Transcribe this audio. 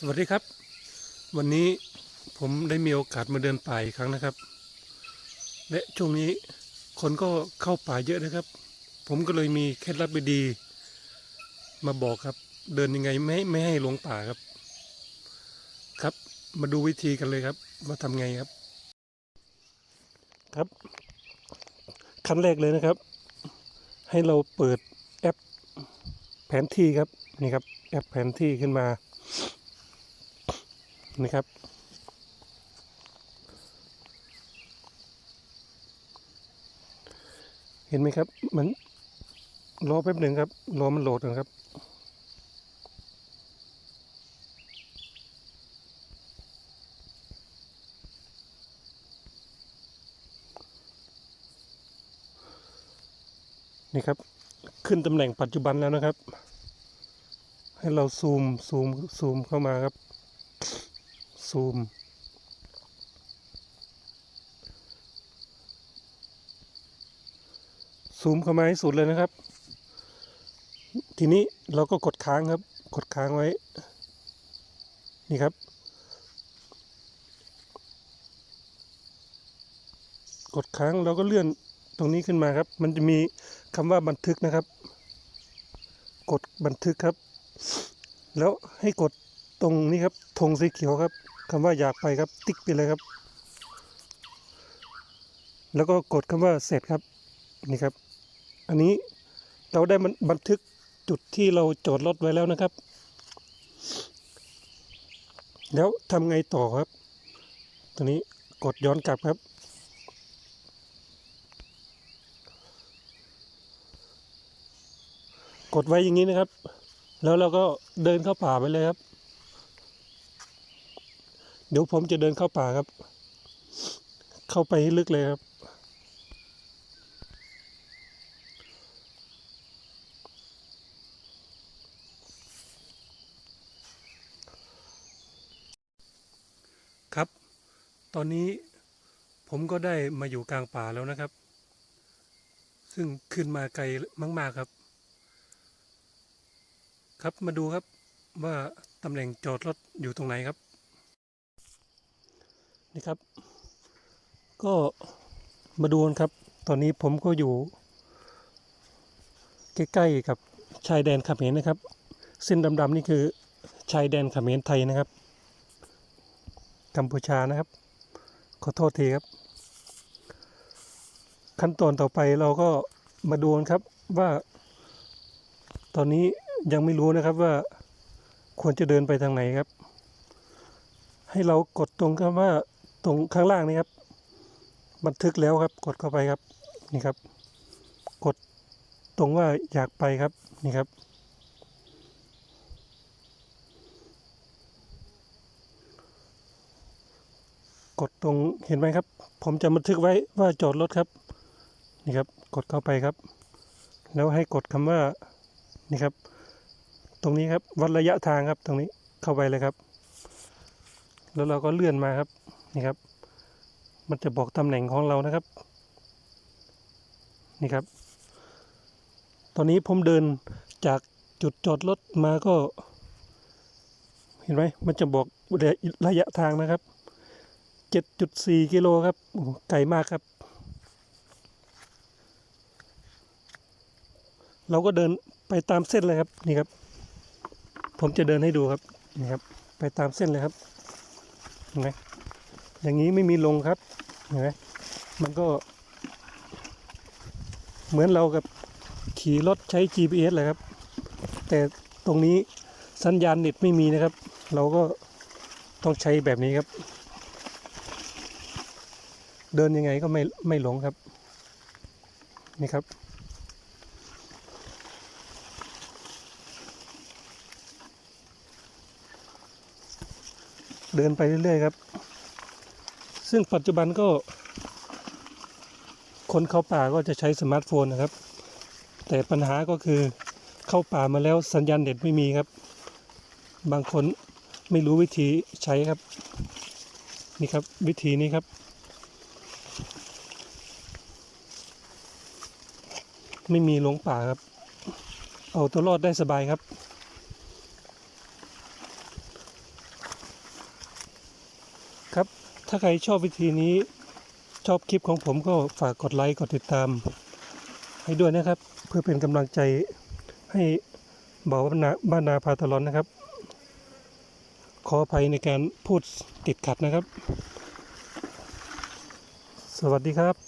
สวัสดีครับ วันนี้ผมได้มีโอกาสมาเดินป่าอีกครั้งนะครับ และช่วงนี้คนก็เข้าป่าเยอะนะครับ ผมก็เลยมีเคล็ดลับดีๆมาบอกครับ เดินยังไงไม่ไม่ให้หลงป่าครับ ครับ มาดูวิธีกันเลยครับ ว่าทำไงครับ ครับ ขั้นแรกเลยนะครับ ให้เราเปิดแอปแผนที่ครับนี่ครับ แอปแผนที่ขึ้นมา นะครับ เห็นไหมครับ มันรอแป๊บหนึ่งครับรอมันโหลดนะครับนี่ครับ ขึ้นตำแหน่งปัจจุบันแล้วนะครับ ให้เราซูมซูมซูมเข้ามาครับ ซูม ซูมเข้ามาให้สุดเลยนะครับ ทีนี้เราก็กดค้างครับ กดค้างไว้ นี่ครับ กดค้างเราก็เลื่อนตรงนี้ขึ้นมาครับ มันจะมีคำว่าบันทึกนะครับ กดบันทึกครับ แล้วให้กด ตรงนี้ครับธงสีเขียวครับคำว่าอยากไปครับ ติ๊กไปเลยครับ แล้วก็กดคำว่าเสร็จครับนี่ครับ อันนี้เราได้บันทึกจุดที่เราจอดรถไว้แล้วนะครับ แล้วทำไงต่อครับ ตัวนี้กดย้อนกลับครับ กดไว้อย่างนี้นะครับ แล้วเราก็เดินเข้าป่าไปเลยครับ เดี๋ยวผมจะเดินเข้าป่าครับ เข้าไปให้ลึกเลยครับ ครับ ตอนนี้ผมก็ได้มาอยู่กลางป่าแล้วนะครับ ซึ่งขึ้นมาไกลมาก ๆครับ ครับมาดูครับว่าตำแหน่งจอดรถอยู่ตรงไหนครับ ครับ ก็มาดูนครับ ตอนนี้ผมก็อยู่ ใกล้ๆกับชายแดนเขมรนะครับ เส้นดำๆนี่คือชายแดนเขมรไทยนะครับ กัมพูชานะครับ ขอโทษทีครับ ขั้นตอนต่อไปเราก็มาดูนครับว่า ตอนนี้ยังไม่รู้นะครับว่าควรจะเดินไปทางไหนครับ ให้เรากดตรงคำว่า ตรงข้างล่างนี้ครับ บันทึกแล้วครับ กดเข้าไปครับ นี่ครับ กดตรงว่าอยากไปครับ นี่ครับ กดตรงเห็นไหมครับ ผมจะบันทึกไว้ว่าจอดรถครับ นี่ครับ กดเข้าไปครับ แล้วให้กดคำว่า นี่ครับ ตรงนี้ครับ วัดระยะทางครับ ตรงนี้เข้าไปเลยครับ แล้วเราก็เลื่อนมาครับ นี่ครับ มันจะบอกตำแหน่งของเรานะครับ นี่ครับ ตอนนี้ผมเดินจากจุดจอดรถมาก็ เห็นไหมมันจะบอกระยะทางนะครับ 7.4 กิโลครับโอ้โหไกลมากครับ เราก็เดินไปตามเส้นเลยครับนี่ครับ ผมจะเดินให้ดูครับนี่ครับ ไปตามเส้นเลยครับเห็นไหม อย่างนี้ไม่มีลงครับเห็นไหมมันก็ เหมือนเรากับขี่รถใช้ GPS เลยครับ แต่ตรงนี้สัญญาณเน็ตไม่มีนะครับ เราก็ต้องใช้แบบนี้ครับ เดินยังไงก็ไม่ไม่หลงครับ นี่ครับเดินไปเรื่อยๆครับ ซึ่งปัจจุบันก็ คนเข้าป่าก็จะใช้สมาร์ทโฟนนะครับ แต่ปัญหาก็คือเข้าป่ามาแล้วสัญญาณเน็ตไม่มีครับ บางคนไม่รู้วิธีใช้ครับ นี่ครับวิธีนี้ครับ ไม่มีหลงป่าครับ เอาตัวรอดได้สบายครับครับ ถ้าใครชอบวิธีนี้ ชอบคลิปของผมก็ฝากกดไลค์กดติดตาม ให้ด้วยนะครับ เพื่อเป็นกำลังใจให้บ่าว่าบ้านนาบ้านนาพาตลอนนะครับ ขออภัยในการพูดติดขัดนะครับ สวัสดีครับ